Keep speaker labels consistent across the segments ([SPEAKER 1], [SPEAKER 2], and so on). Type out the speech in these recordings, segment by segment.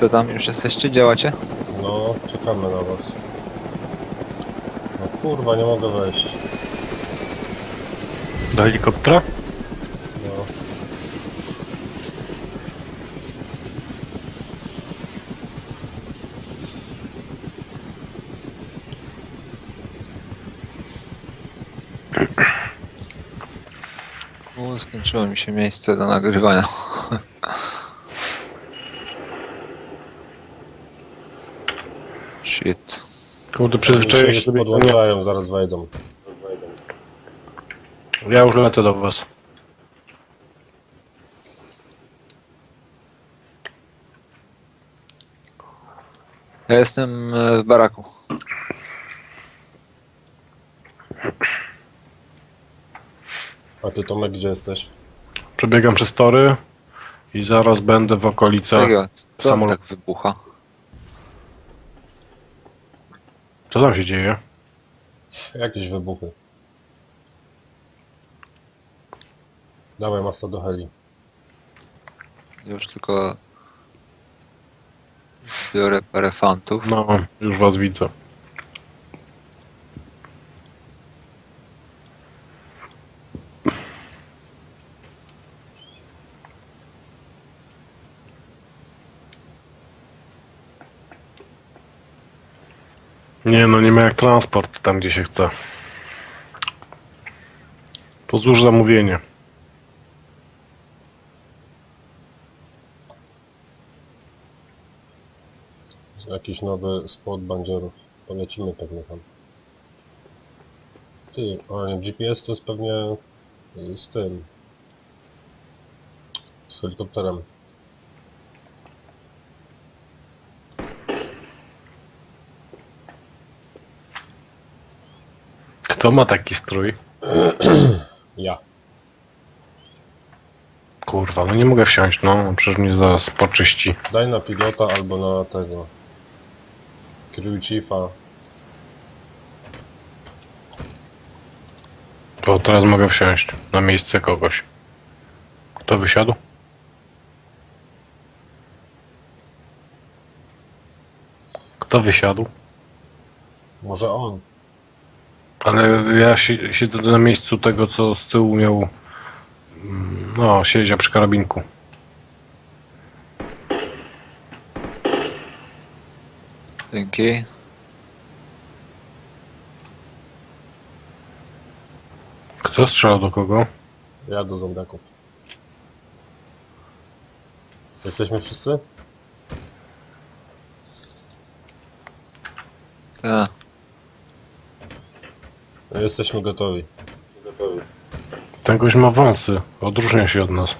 [SPEAKER 1] Co tam, już jesteście? Działacie?
[SPEAKER 2] No, czekamy na was. No kurwa, nie mogę wejść.
[SPEAKER 3] Do helikoptera?
[SPEAKER 2] No.
[SPEAKER 1] O, skończyło mi się miejsce do nagrywania. Shit.
[SPEAKER 3] Kurde, przyzwyczaiłem się sobie.
[SPEAKER 2] podłączają, zaraz wejdą.
[SPEAKER 3] Ja już lecę do was.
[SPEAKER 1] Ja jestem e, w baraku.
[SPEAKER 2] A ty Tomek gdzie jesteś?
[SPEAKER 3] Przebiegam przez tory i zaraz będę w okolicach.
[SPEAKER 1] Czego? Co tam
[SPEAKER 3] samolot.
[SPEAKER 1] tak wybucha?
[SPEAKER 3] Co tam się dzieje?
[SPEAKER 2] Jakieś wybuchy. Dawaj masta do heli.
[SPEAKER 1] Już tylko biorę parę fantów.
[SPEAKER 3] No, już was widzę. Nie no, nie ma jak transport tam, gdzie się chce. To złóż zamówienie.
[SPEAKER 2] Jakiś nowy spot bandzierów. Polecimy pewnie tam. Ty, a GPS to jest pewnie z tym. Z helikopterem.
[SPEAKER 3] Kto ma taki strój?
[SPEAKER 2] Ja.
[SPEAKER 3] Kurwa, no nie mogę wsiąść, no. Przecież mnie zaraz poczyści.
[SPEAKER 2] Daj na pilota albo na tego. Crew chiefa.
[SPEAKER 3] To teraz mogę wsiąść na miejsce kogoś. Kto wysiadł? Kto wysiadł?
[SPEAKER 2] Może on.
[SPEAKER 3] Ale ja si- siedzę na miejscu tego, co z tyłu miał. mm, No, siedział przy karabinku.
[SPEAKER 1] Dzięki.
[SPEAKER 3] Kto strzelał do kogo?
[SPEAKER 2] Ja do zombiaków. Jesteśmy wszyscy?
[SPEAKER 1] Ta.
[SPEAKER 2] No, Jesteśmy gotowi.
[SPEAKER 3] Ten gość ma wąsy. Odróżnia się od nas.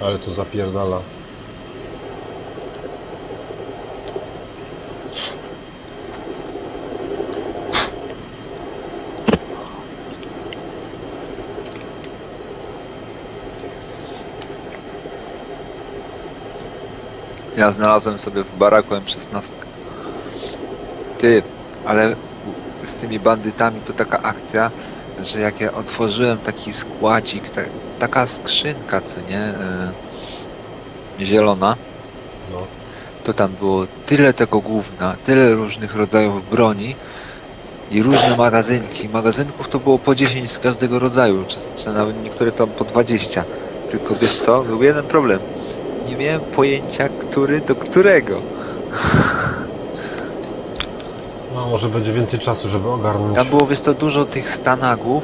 [SPEAKER 2] Ale to zapierdala.
[SPEAKER 1] Ja znalazłem sobie w baraku M16. Ty, ale z tymi bandytami to taka akcja, że jak ja otworzyłem taki składzik, ta, taka skrzynka, co nie, y, zielona,
[SPEAKER 2] No.
[SPEAKER 1] to tam było tyle tego gówna, tyle różnych rodzajów broni i różne magazynki. Magazynków to było po 10 z każdego rodzaju, czy, czy nawet niektóre tam po 20. Tylko wiesz co, był jeden problem. Nie miałem pojęcia, który do którego.
[SPEAKER 2] No może będzie więcej czasu, żeby ogarnąć.
[SPEAKER 1] Tam było wiesz co, dużo tych stanagów.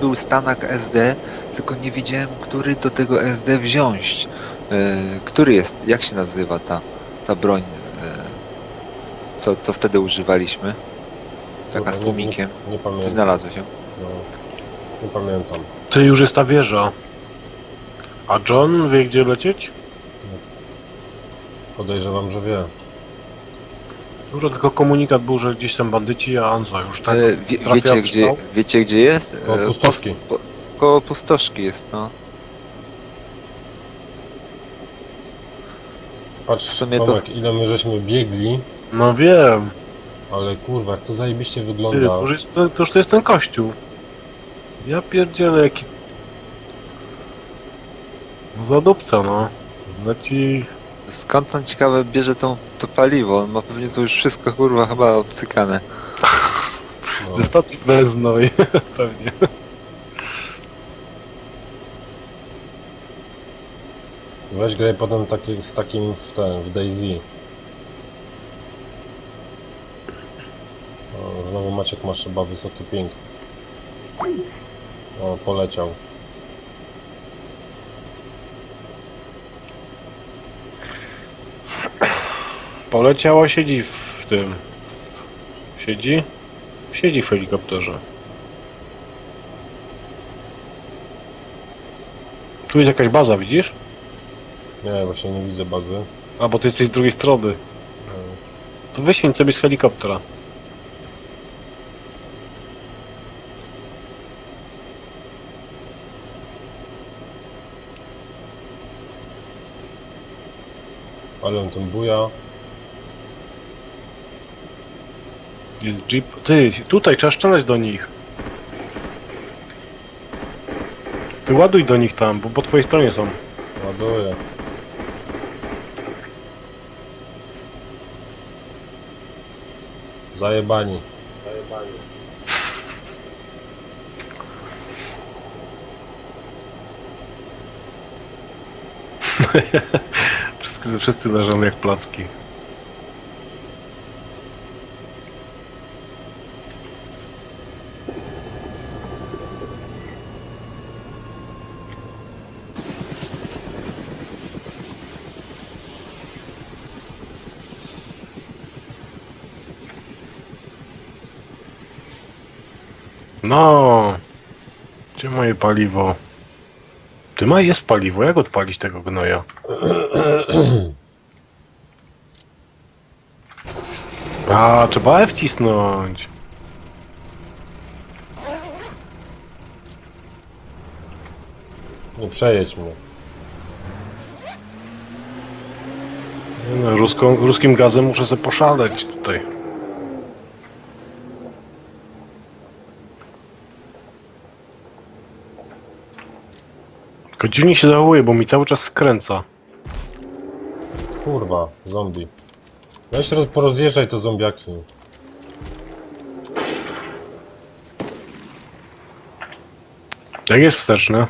[SPEAKER 1] Był stanak SD, tylko nie wiedziałem, który do tego SD wziąć. E, który jest, jak się nazywa ta, ta broń, e, co, co wtedy używaliśmy? Taka z
[SPEAKER 2] nie-
[SPEAKER 1] tłumikiem.
[SPEAKER 2] Nie, nie
[SPEAKER 1] Ty
[SPEAKER 2] pamiętam.
[SPEAKER 1] znalazłeś ją?
[SPEAKER 2] No. Nie pamiętam.
[SPEAKER 3] Ty już jest ta wieża. A John wie gdzie lecieć?
[SPEAKER 2] Podejrzewam, że wie.
[SPEAKER 3] Dużo tylko komunikat był, że gdzieś są bandyci, a Anza już tak.
[SPEAKER 1] E, wie,
[SPEAKER 3] trafia
[SPEAKER 1] wiecie, gdzie, wiecie gdzie jest?
[SPEAKER 2] Koło
[SPEAKER 1] E,
[SPEAKER 2] pustoszki.
[SPEAKER 1] Po, koło pustoszki jest, no.
[SPEAKER 2] Patrz,
[SPEAKER 1] W sumie to-
[SPEAKER 2] Tomek, ile my żeśmy biegli,
[SPEAKER 3] No wiem.
[SPEAKER 2] ale kurwa, jak to zajebiście
[SPEAKER 3] Ty,
[SPEAKER 2] wygląda.
[SPEAKER 3] to, już jest, to już to jest ten kościół. Ja pierdzielę jaki... No zadupca no. Leci...
[SPEAKER 1] Skąd on ciekawe bierze tą, to paliwo? On ma pewnie to już wszystko kurwa chyba obcykane.
[SPEAKER 2] No.
[SPEAKER 3] Ze stacji benzynowej pewnie.
[SPEAKER 2] Weź graj potem taki, z takim w ten, w Daisy. O, znowu Maciek masz chyba wysoki ping. O, poleciał.
[SPEAKER 3] Poleciała, siedzi w tym. Siedzi? Siedzi w helikopterze. Tu jest jakaś baza, widzisz?
[SPEAKER 2] Nie, właśnie nie widzę bazy.
[SPEAKER 3] A, bo ty jesteś z drugiej strony. To wyświęć sobie z helikoptera.
[SPEAKER 2] Ale on tym buja.
[SPEAKER 3] Jest jeep. Ty, tutaj trzeba strzelać do nich. Ty ładuj do nich tam, bo po twojej stronie są.
[SPEAKER 2] Ładuje. Zajebani.
[SPEAKER 3] Wszyscy, wszyscy leżą jak placki. No, gdzie moje paliwo? Ty ma jest paliwo, jak odpalić tego gnoja? A, trzeba F wcisnąć.
[SPEAKER 2] Nie przejedź mnie.
[SPEAKER 3] Nie No, ruską, ruskim gazem muszę sobie poszaleć tutaj. Tylko dziwnie się zachowuje, bo mi cały czas skręca.
[SPEAKER 2] Kurwa, zombie. Weź roz, porozjeżdżaj to zombiaki.
[SPEAKER 3] Jak jest wsteczny?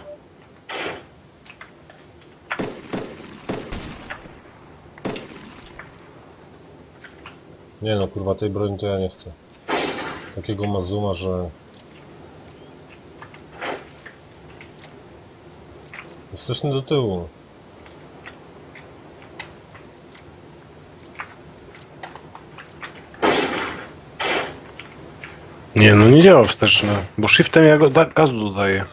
[SPEAKER 2] Nie no, kurwa, tej broni to ja nie chcę. Takiego ma zooma, że... Jesteśmy do tyłu.
[SPEAKER 3] Nie, no nie działa wsteczny, bo shiftem ja go da, gazu dodaję.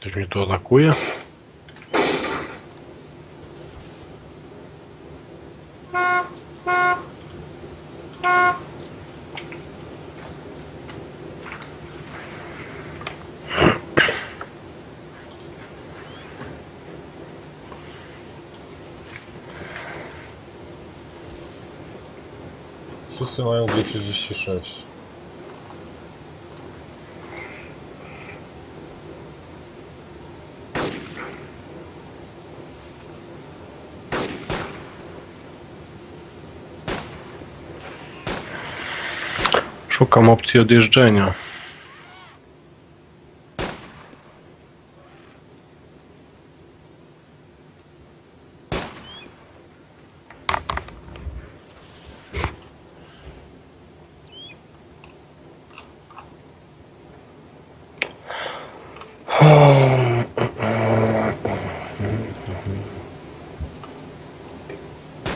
[SPEAKER 3] transmitor da cuia.
[SPEAKER 2] Wszyscy mają 236
[SPEAKER 3] Szukam opcji odjeżdżenia.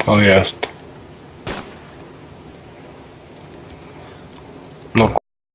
[SPEAKER 3] O jest.